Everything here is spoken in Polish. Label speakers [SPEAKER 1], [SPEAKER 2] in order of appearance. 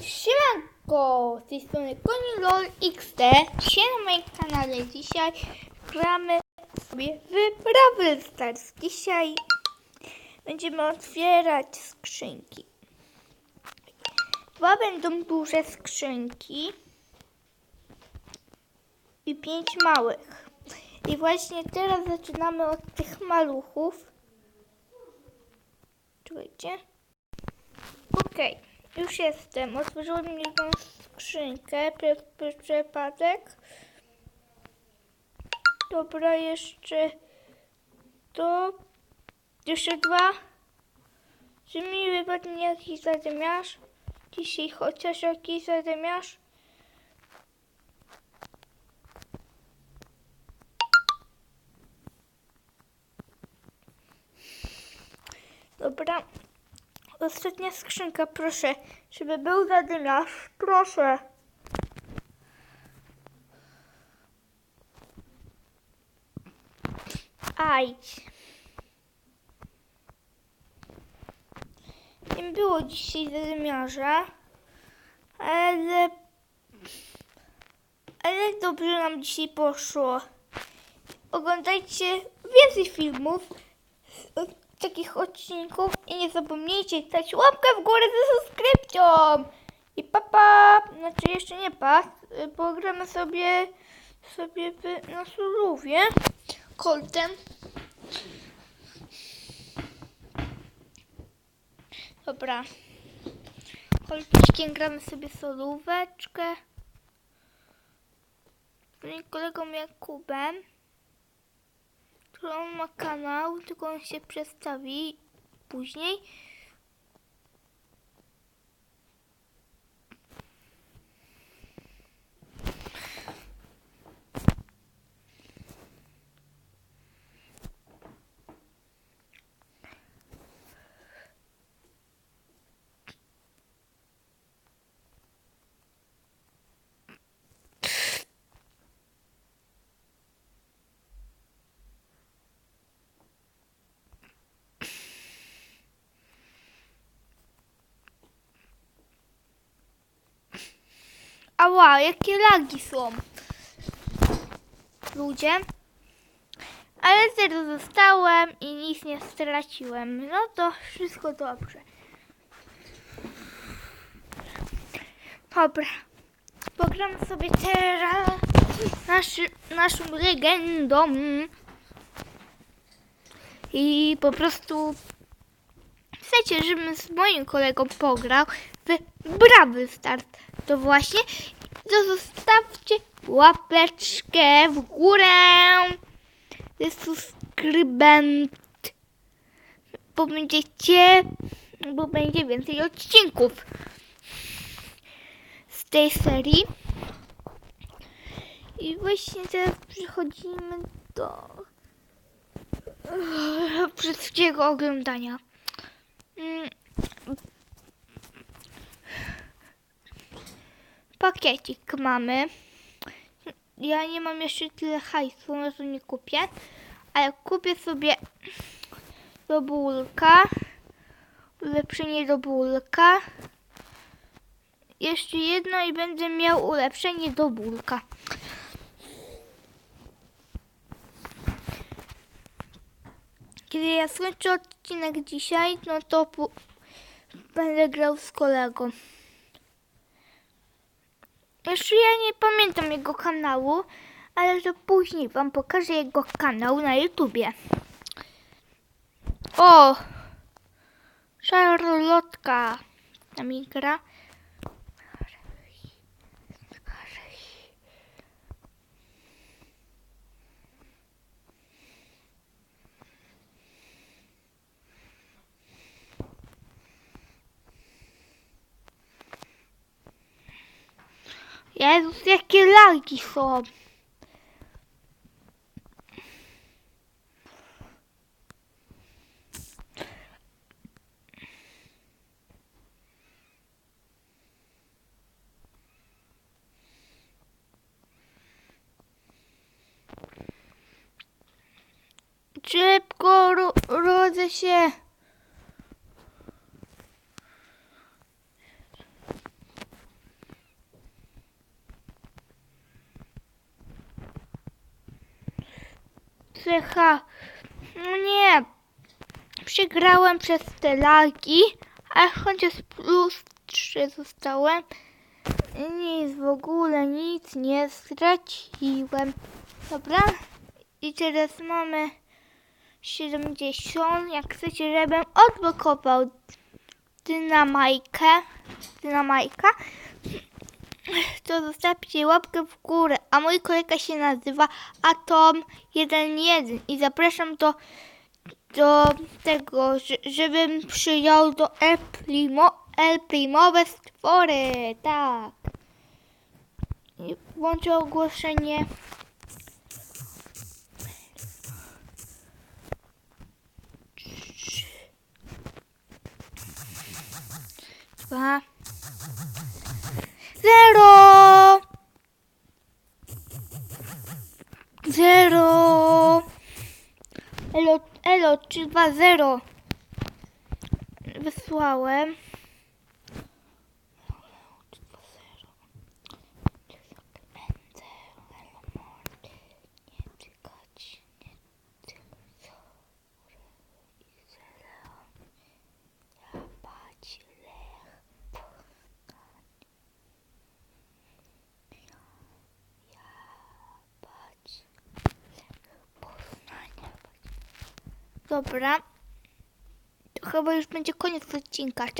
[SPEAKER 1] Siemanko, z tej strony KoniLol XD. Dzisiaj na moim kanale dzisiaj gramy sobie w Brawl Stars. Dzisiaj będziemy otwierać skrzynki. Dwa będą duże skrzynki i pięć małych. I właśnie teraz zaczynamy od tych maluchów. Czekajcie. Okej, już jestem. Otworzyłem jedną skrzynkę przez przypadek. Dobra, jeszcze to. Jeszcze dwa. Czy mi wypadnie jakiś zadymiarz? Dzisiaj chociaż jakiś zadymiarz? Dobra. Ostatnia skrzynka, proszę, żeby był zadymiarz. Proszę. Ajdź. Nie było dzisiaj zadymiarza, ale... Ale dobrze nam dzisiaj poszło. Oglądajcie więcej filmów takich odcinków i nie zapomnijcie dać łapkę w górę ze subskrypcją. I papa, znaczy jeszcze nie pas, bo gramy sobie sobie na surówie koltem. Dobra. Kolczkiem gramy sobie solóweczkę. Z moim kolegą Jakubem który on ma kanał, tylko on się przedstawi później. Ała, jakie lagi są. Ludzie. Ale zero zostałem i nic nie straciłem. No to wszystko dobrze. Dobra. Pogram sobie teraz naszy, naszą legendą. I po prostu chcecie, żebym z moim kolegą pograł w Brawy Start, to właśnie to zostawcie łapeczkę w górę. Jest subskrybent, bo będziecie, bo będzie więcej odcinków z tej serii. I właśnie teraz przechodzimy do wszystkiego oglądania. Pakiecik mamy. Ja nie mam jeszcze tyle hajsu, no to nie kupię. Ale kupię sobie do bólka. Ulepszenie do bólka. Jeszcze jedno i będę miał ulepszenie do bólka. Kiedy ja skończę odcinek dzisiaj, no to będę grał z kolegą. Jeszcze ja nie pamiętam jego kanału, ale to później wam pokażę jego kanał na YouTubie. O! Charlotka tam gra. Jezus, jakie lagi są. Szybko ro rodzę się. Lecha. No nie. Przegrałem przez te lagi, a chociaż plus 3 zostałem. Nic w ogóle, nic nie straciłem. Dobra. I teraz mamy 70. Jak chcecie, żebym odblokował dynamajkę, dynamajka, to zostawcie łapkę w górę. A mój kolega się nazywa Atom11 i zapraszam do, do tego, że- żebym przyjął do El Primo, El Primowe stwory. Tak. I włączę ogłoszenie. Dwa. Zero. Elo, elo, czy dwa zero. Wysłałem. Dobra. To chyba już będzie koniec odcinka. Cześć.